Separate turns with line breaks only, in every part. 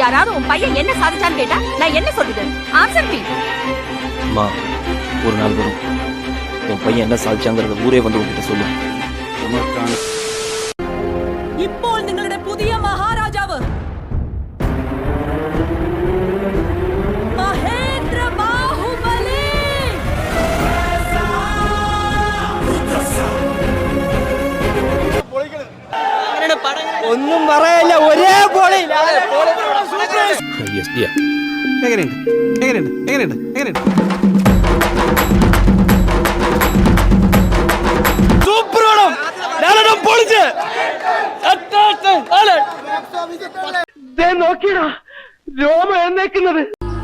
யாராவது உன் பையன் என்ன சாதிச்சான்னு கேட்டா நான் என்ன சொல்றது ஆன்சர் மீ
அம்மா ஒரு நாள் வரும் உன் பையன் என்ன சாதிச்சாங்கிறத ஊரே வந்து உங்ககிட்ட சொல்லு
ഇപ്പോൾ നിങ്ങളുടെ പുതിയ മഹാരാജാവ് മഹേന്ദ്ര ബാഹുബലി
ഒന്നും പറയല്ല ഒരേ പൊളി
ചെയ്യാം
എങ്ങനെയുണ്ട്? എങ്ങനെയുണ്ട്? എങ്ങനെയുണ്ട്? എങ്ങനെയുണ്ട്?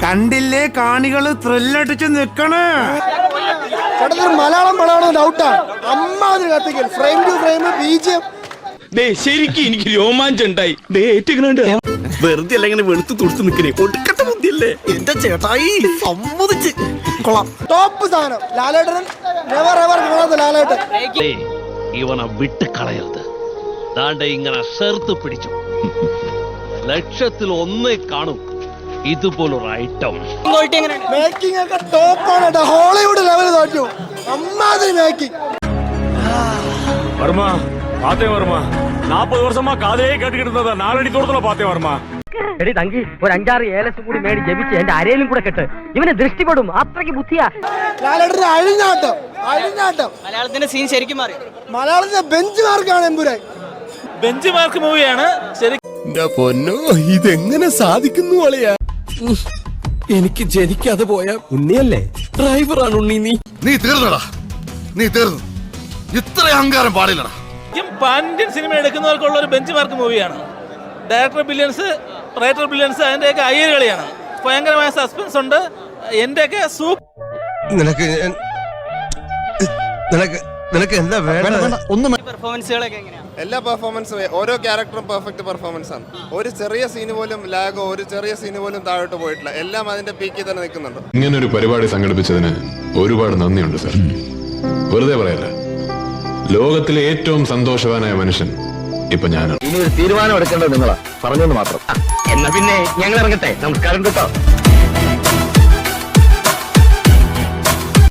കണ്ടില്ലേ കാണികൾ ത്രില്ലടിച്ച് നിക്കണേ?
മലയാളം മലയാളം ഡൗട്ടാ ഡൗട്ടാണ് അമ്മാതിരി കത്തിക്കൽ ഫ്രെയിം ടു ഫ്രെയിം ബീജിയം ദേ
ശരിക്കും എനിക്ക് രോമാഞ്ചം ഉണ്ടായി. ദേ വെറുതെ അല്ല ഇങ്ങനെ വെളുത്ത് തുടുത്ത് നിൽക്കണേ. ഒടുക്കത്തെ ബുദ്ധിയല്ലേ?
എന്റെ ചേട്ടായി സമ്മതിച്ച്. കൊള്ളാം.
ടോപ്പ് സാധനം. ലാലേട്ടൻ. ലാലേട്ടൻ
ഇവനെ വിട്ട് കളയരുത്. ദാണ്ട ഇങ്ങനെ ചേർത്ത് പിടിച്ചു. ലക്ഷത്തിൽ ഒന്നേ കാണും. ഇതുപോലൊരു
മേക്കിംഗ് ഹോളിവുഡ് ലെവൽ അമ്മാതിരി മേക്കിംഗ്
വർമ്മ பார்த்தேன் வர்மா நாற்பது வருஷமா காதையே கேட்டுக்கிட்டு இருந்ததா நாலடி தூரத்துல பார்த்தேன் வர்மா
എടി തങ്കി ഒരു അഞ്ചാറ് ഏലസും കൂടി മേടി ജപിച്ച് എന്റെ അരയിലും കൂടെ കെട്ട് ഇവനെ ദൃഷ്ടിപ്പെടും അത്രയ്ക്ക് ബുദ്ധിയാ
ലാലേട്ടന്റെ അഴിഞ്ഞാട്ടം അഴിഞ്ഞാട്ടം
മലയാളത്തിന്റെ സീൻ ശരിക്കും മാറി
മലയാളത്തിന്റെ ബെഞ്ച് മാർക്കാണ് എമ്പുരാൻ
ബെഞ്ച് മാർക്ക് മൂവിയാണ് ശരി
പൊന്നോ ഇതെങ്ങനെ സാധിക്കുന്നു അളിയാ എനിക്ക് ജനിക്കാതെ പോയ ഉണ്ണിയല്ലേ ഡ്രൈവറാണ് ഉണ്ണി നീ
നീ തീർന്നടാ നീ തീർന്നു ഇത്ര അഹങ്കാരം പാടില്ലടാ
പാൻ ഇന്ത്യൻ സിനിമ എടുക്കുന്നവർക്കുള്ള ഒരു ബെഞ്ച് മാർക്ക് മൂവിയാണ്. ഡയറക്ടർ ബില്യൻസ് റൈറ്റർ ബില്യൻസ് അതിന്റെയൊക്കെ അയ്യർ കളിയാണ് ഭയങ്കരമായ സസ്പെൻസ് ഉണ്ട്. എന്റെയൊക്കെ സൂപ്പർ
നിനക്ക് നിനക്ക് നിനക്ക് എന്താ വേണ്ട ഒന്നും
പെർഫോമൻസുകളൊക്കെ എങ്ങനെയാ?
എല്ലാ പെർഫോമൻസും ഓരോ ക്യാരക്ടറും പെർഫെക്റ്റ് പെർഫോമൻസ് ആണ്. ഒരു ചെറിയ സീന് പോലും ലാഗോ ഒരു ചെറിയ സീന് പോലും താഴോട്ട് പോയിട്ടില്ല. എല്ലാം അതിന്റെ പീക്കിൽ തന്നെ നിൽക്കുന്നുണ്ട്.
ഇങ്ങനെ ഒരു പരിപാടി സംഘടിപ്പിച്ചതിന് ഒരുപാട് നന്ദിയുണ്ട് സർ വെറുതെ പറയല്ല. ലോകത്തിലെ ഏറ്റവും സന്തോഷവാനായ മനുഷ്യൻ ഇപ്പൊ ഞാനാണ്.
ഇനി ഒരു തീരുമാനം എടുക്കേണ്ടത് നിങ്ങളാ. പറഞ്ഞെന്ന് മാത്രം.
എന്നാ പിന്നെ ഞങ്ങൾ ഇറങ്ങട്ടെ. നമസ്കാരം കേട്ടോ.